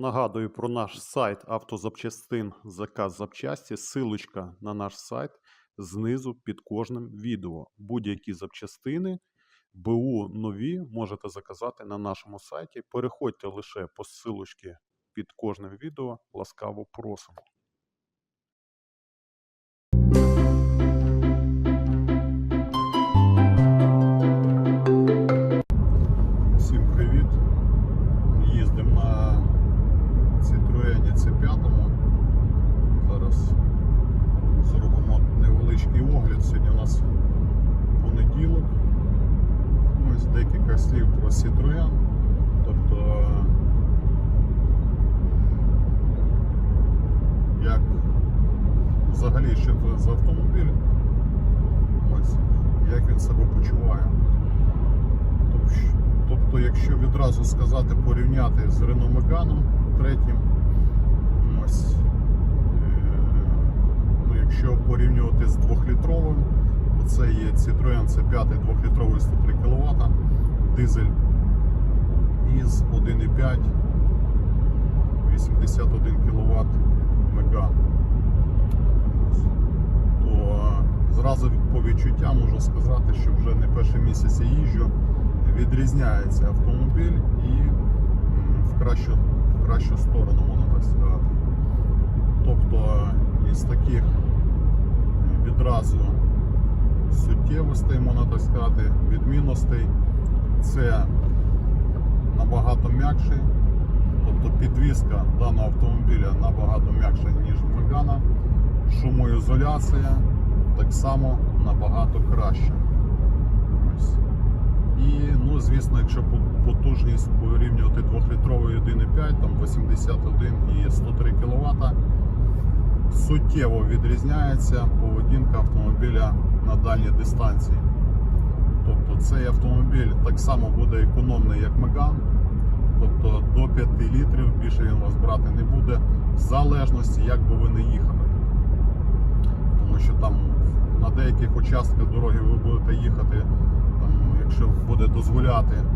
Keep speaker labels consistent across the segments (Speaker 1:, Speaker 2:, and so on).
Speaker 1: Нагадую про наш сайт автозапчастин Заказ запчасті. Силочка на наш сайт знизу під кожним відео. Будь-які запчастини, БУ нові можете заказати на нашому сайті. Переходьте лише по силочці під кожним відео. Ласкаво просимо. Взагалі що за автомобіль. Ось, як він себе почуває. Тобто, Тобто, якщо відразу сказати порівняти з Renault Megane третім, ось, е, ну, якщо порівнювати з 2-літровим, то це є Citroen C5 2-літровий 103 кВт, дизель із 1,5 81 кВт Megane. Ось. То відчуттям можу сказати, що вже не перший місяць я їжджу відрізняється автомобіль і в кращу, в кращу сторону можна так сказати. Тобто із таких відразу суттєвостей, можна так сказати, відмінностей, це набагато м'якший, тобто підвізка даного автомобіля набагато м'якша, ніж Мегана. Шумоізоляція так само набагато краща. Ось. І, ну, звісно, якщо потужність порівнювати 2-літровий 1,5, там 81 і 103 кВт, суттєво відрізняється поведінка автомобіля на дальній дистанції. Тобто цей автомобіль так само буде економний, як Меган. Тобто до 5 літрів більше він вас брати не буде, в залежності, як би ви не їхали. Що там на деяких участках дороги ви будете їхати там, якщо буде дозволяти е,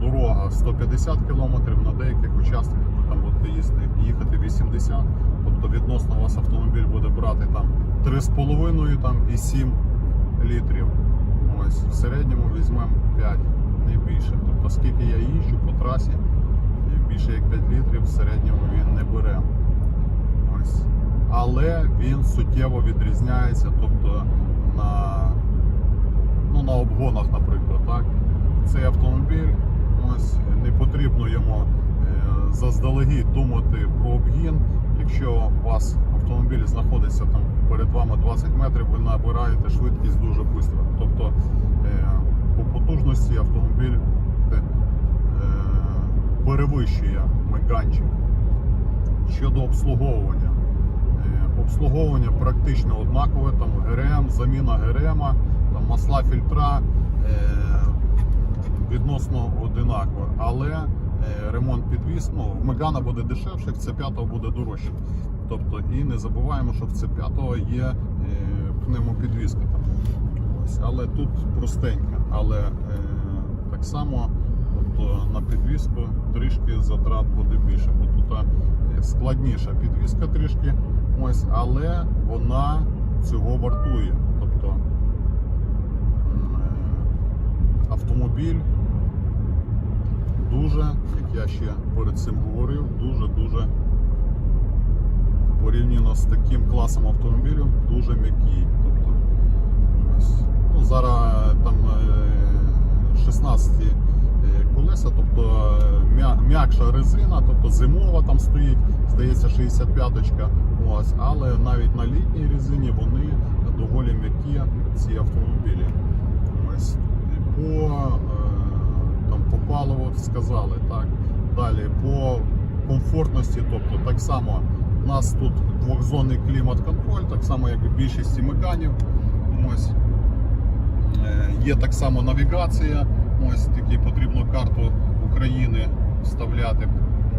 Speaker 1: дорога 150 км, на деяких участках ви там будете їхати 80 тобто відносно вас автомобіль буде брати там 3,5 там, і 7 літрів. Ось, в середньому візьмемо 5, не більше. Тобто скільки я їжджу по трасі, більше як 5 літрів в середньому він не бере. Ось. Але він суттєво відрізняється, тобто на ну, на обгонах, наприклад, так. Цей автомобіль, ось не потрібно йому е, заздалегідь думати про обгін. Якщо у вас автомобіль знаходиться там перед вами 20 метрів, ви набираєте швидкість дуже швидко. Тобто е, по потужності автомобіль е, перевищує меганчик. Щодо обслуговування. Обслуговування практично однакове, там ГРМ, заміна ГРМ, там масла фільтра е, відносно одинаково. Але е, ремонт підвіз, ну, в Мегана буде дешевше, в C5 буде дорожче. Тобто, і не забуваємо, що в C5 є е, пневмопідвізка. Там. Ось, але тут простенька. Але е, так само тобто, на підвізку трішки затрат буде більше. Бо тут е, складніша підвізка трішки, ось, але вона цього вартує. Тобто е, автомобіль дуже, як я ще перед цим говорив, дуже-дуже порівняно з таким класом автомобілів, дуже м'який. Тобто, ну, зараз там е, 16 е, колеса, тобто е, м'якша резина, тобто зимова там стоїть, здається, 65-очка. Ось, але навіть на літній резині вони доволі м'які, ці автомобілі. Ось. По, е, там, по паливу сказали, так. Далі по комфортності, тобто так само у нас тут двохзонний клімат-контроль, так само як і меканів. Ось. Е, Є так само навігація, ось такі потрібно карту України вставляти.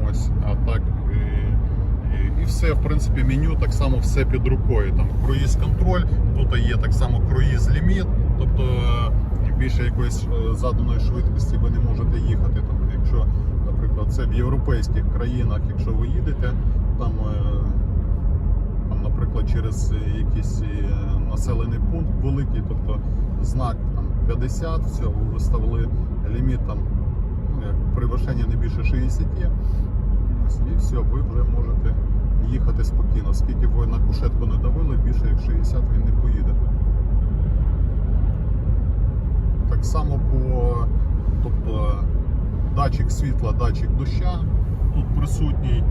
Speaker 1: Ось, а так і, і, і все, в принципі, меню так само все під рукою. Там круїз контроль, тут є так само круїз ліміт, тобто е, більше якоїсь е, заданої швидкості ви не можете їхати. Там, якщо, наприклад, це в європейських країнах, якщо ви їдете, там, е, там наприклад, через якийсь населений пункт великий, тобто знак 50, все, ви виставили ліміт там ну, як перевищення не більше 60, і все, ви вже можете їхати спокійно. Скільки ви на кушетку не давили, більше як 60 він не поїде. Так само по тобто, датчик світла, датчик доща тут присутній.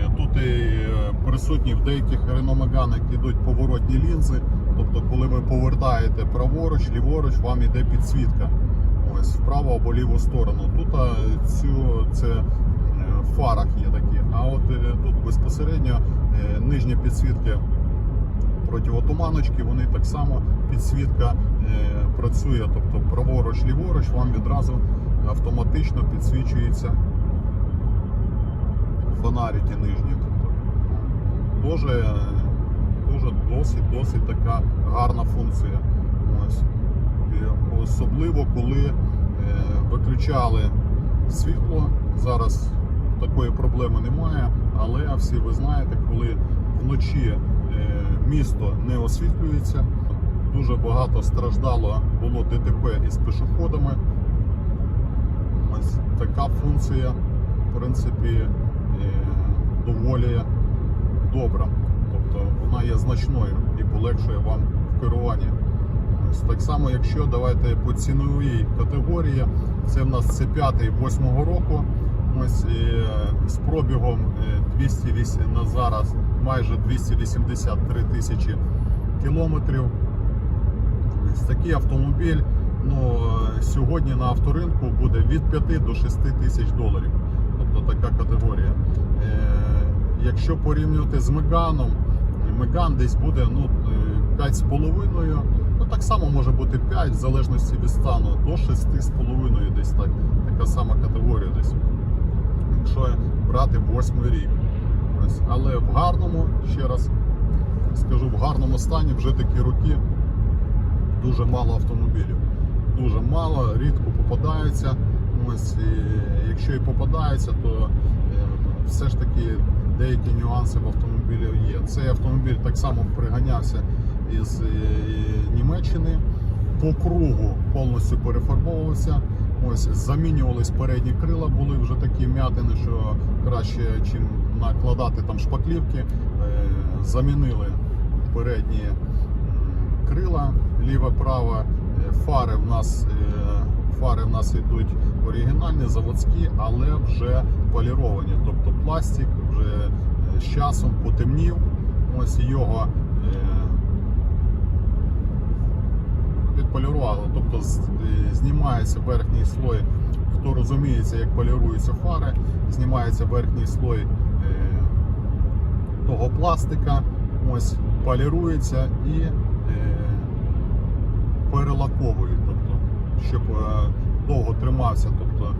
Speaker 1: Е, Тут і е, присутні в деяких Renault Megane йдуть поворотні лінзи. Тобто, коли ви повертаєте праворуч, ліворуч, вам йде підсвітка. Ось вправо або ліву сторону. Тут цю це е, в фарах є такі. А от е, тут безпосередньо е, нижні підсвітки противотуманочки, вони так само підсвітка е, працює. Тобто праворуч, ліворуч, вам відразу автоматично підсвічуються фонарики нижні. Тобто, дуже, дуже досить, досить така гарна функція. Ось. Особливо коли е, виключали світло. Зараз такої проблеми немає, але всі ви знаєте, коли вночі е, місто не освітлюється, дуже багато страждало було ДТП із пішоходами. Ось така функція, в принципі, е, доволі добра. Вона є значною і полегшує вам в керуванні. Так само, якщо давайте по ціновій категорії, це в нас це 5 8 року. Ось і, е, з пробігом е, 208 на зараз майже 283 тисячі кілометрів. Ось такий автомобіль ну, е, сьогодні на авторинку буде від 5 до 6 тисяч доларів. Тобто така категорія. Е, якщо порівнювати з Меганом, Меган десь буде ну, е, 5,5. Ну, так само може бути 5, в залежності від стану, до 6,5 десь так. Така сама категорія десь. Якщо брати 8 рік. Але в гарному, ще раз скажу, в гарному стані вже такі роки дуже мало автомобілів. Дуже мало, рідко попадаються. Ось, і якщо і попадаються, то е, все ж таки деякі нюанси в автомобілі є. Цей автомобіль так само приганявся із е, Німеччини. По кругу повністю перефарбовувався. Ось замінювались передні крила, були вже такі м'ятини, що краще, чим накладати там шпаклівки. Е, Замінили передні крила, ліве, праве. Е, Фари в нас фари в нас йдуть оригінальні, заводські, але вже поліровані. Тобто пластик вже з часом потемнів. Ось його е, відполірували. Тобто е, знімається верхній слой. Хто розуміється, як поліруються фари, знімається верхній слой е, того пластика, ось полірується і перелаковують, тобто, щоб довго тримався, тобто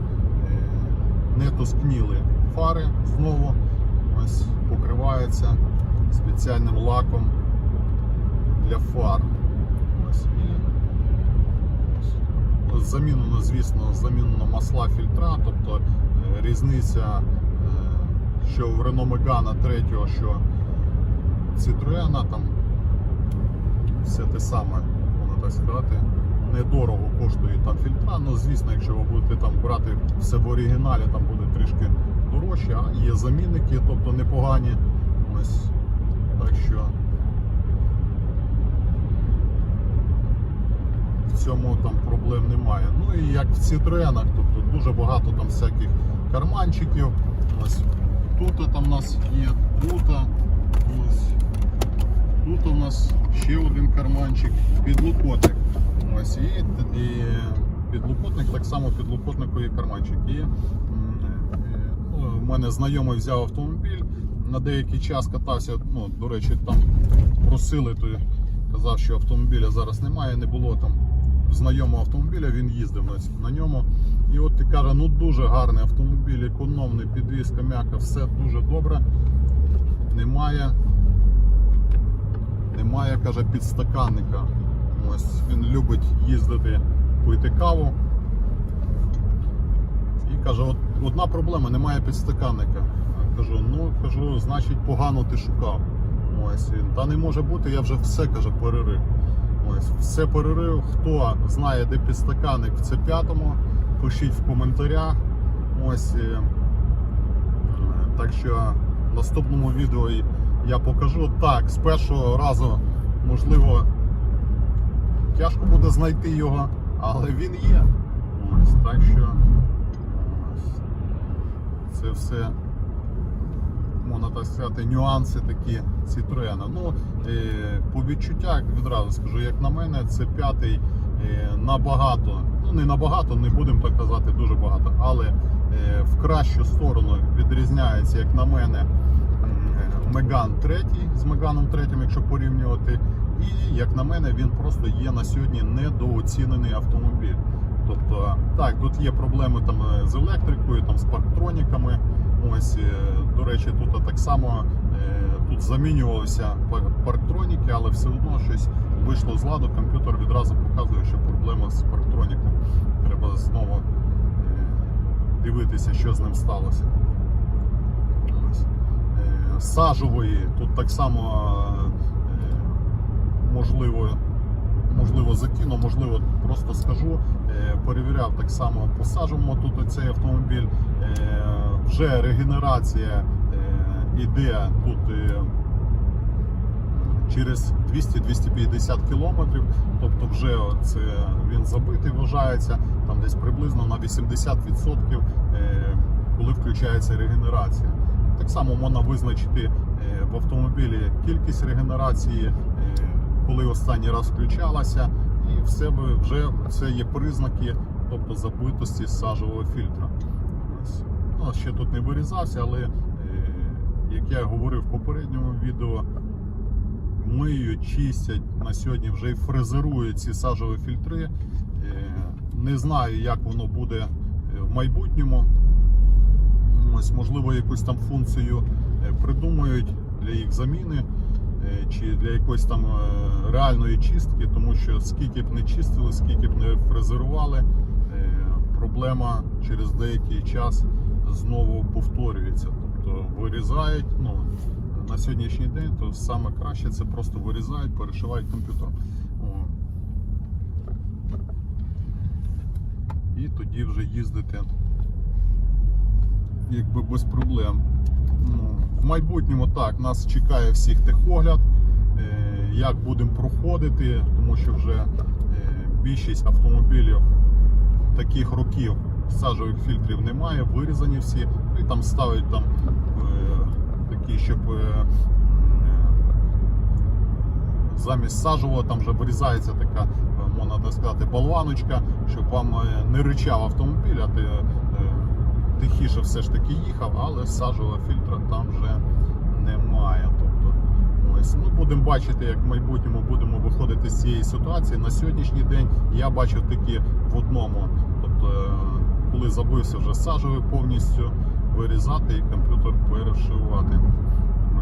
Speaker 1: не тускніли фари знову, ось покриваються спеціальним лаком для фар. Ось, і, ось. Замінено, звісно, замінено масла фільтра, тобто е, різниця, е, що в Renault Megane 3, що Citroën, там все те саме, можна так сказати. Недорого коштують там фільтра. Ну, звісно, якщо ви будете там брати все в оригіналі, там буде трішки дорожче, а є замінники, тобто непогані. Ось так що в цьому там проблем немає. Ну і як в Citroenах, тобто дуже багато там всяких карманчиків. Ось тут там у нас є, тут. Ось. Тут у нас ще один карманчик, підлокотник. Ось і, і підлокотник, так само підлокотнику є карманчик. І в мене знайомий взяв автомобіль, на деякий час катався, ну, до речі, там просили, то казав, що автомобіля зараз немає, не було там знайомого автомобіля, він їздив на, ньому. І от ти каже, ну дуже гарний автомобіль, економний, підвізка, м'яка, все дуже добре. Немає немає, каже, підстаканника. Ось він любить їздити, пити каву. І каже, от одна проблема, немає підстаканника. Кажу, ну кажу, значить погано ти шукав. Ось він. Та не може бути, я вже все каже, перерив. Ось, все перерив. Хто знає, де підстаканник в c 5 пишіть в коментарях. Ось. е, Так що в наступному відео я покажу. Так, з першого разу, можливо, тяжко буде знайти його, але він є. Ось, так що це все, можна так сказати, нюанси такі Citroen. Ну, е, по відчуттях відразу скажу, як на мене, це п'ятий е, набагато, ну не набагато, не будемо так казати, дуже багато, але е, в кращу сторону відрізняється, як на мене, Меган 3 з Меганом 3, якщо порівнювати. І як на мене, він просто є на сьогодні недооцінений автомобіль. Тобто, так, тут є проблеми там е, з електрикою, там з парктроніками. Ось, е, до речі, тут так само е, тут замінювалися парктроніки, але все одно щось вийшло з ладу. Комп'ютер відразу показує, що проблема з парктроніком. Треба знову дивитися, що з ним сталося. Ось. Сажової тут так само можливо, можливо закину, можливо, просто скажу. Е, Перевіряв так само по сажовому тут цей автомобіль. Е, Вже регенерація е, іде тут. Через 200-250 кілометрів, тобто вже це він забитий вважається там десь приблизно на 80%, е, коли включається регенерація. Так само можна визначити в автомобілі кількість регенерації, коли останній раз включалася, і в себе вже це є признаки, тобто забитості сажового фільтра. Ну, ще тут не вирізався, але е, як я говорив в попередньому відео, миють, чистять на сьогодні вже і фрезерують ці сажові фільтри. Е, Не знаю, як воно буде е, в майбутньому. Ось, можливо, якусь там функцію придумають для їх заміни чи для якоїсь там е, реальної чистки, тому що скільки б не чистили, скільки б не фрезерували, е, проблема через деякий час знову повторюється. Тобто вирізають. Ну, на сьогоднішній день то саме краще це просто вирізають, перешивають комп'ютер. І тоді вже їздити якби без проблем. Ну, в майбутньому так, нас чекає всіх техогляд, е, як будемо проходити, тому що вже е, більшість автомобілів таких років сажових фільтрів немає, вирізані всі, і там ставить там е, такі, щоб замість сажового там вже вирізається така, можна так сказати, болваночка, щоб вам не ричав автомобіль, а ти тихіше все ж таки їхав, але сажового фільтра там вже немає. Тобто, ось ми будемо бачити, як в майбутньому будемо виходити з цієї ситуації. На сьогоднішній день я бачив такі в одному. Тобто, е, коли забився вже сажовий повністю, вирізати і комп'ютер перешивати.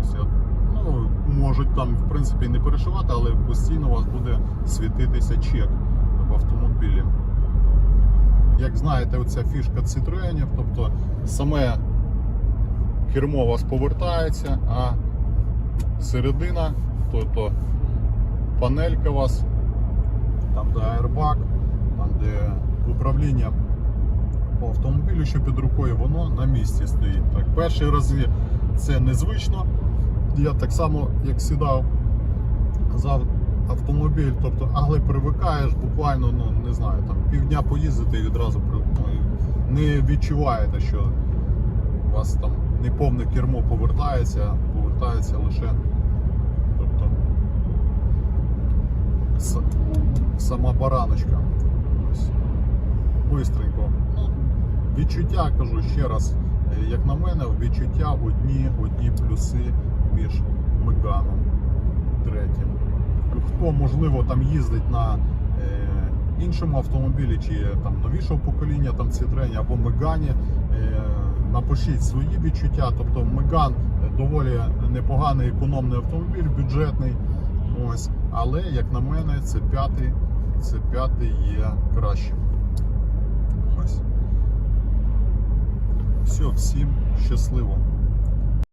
Speaker 1: Ось я, ну, можуть там в принципі не перешивати, але постійно у вас буде світитися чек в автомобілі. Як знаєте, оця фішка Citroenів, тобто саме кермо у вас повертається, а середина, тобто панелька у вас, там де аербак, там де управління по автомобілю, що під рукою, воно на місці стоїть. Так, перші рази це незвично. Я так само, як сідав за автомобіль, тобто, але привикаєш буквально, ну не знаю, там півдня поїздити і відразу ну, не відчуваєте, що у вас там неповне кермо повертається, повертається лише тобто, сама бараночка. Ось. Бистренько. Ну, відчуття, кажу ще раз, е, як на мене, відчуття одні, одні плюси між Меганом. Хто можливо там їздить на е, іншому автомобілі чи там новішого покоління, там Citroen або Мегані, е, напишіть свої відчуття. Тобто Меган доволі непоганий економний автомобіль, бюджетний. Ось. Але як на мене, це п'ятий, це п'ятий є кращим. Ось. Все, всім щасливо.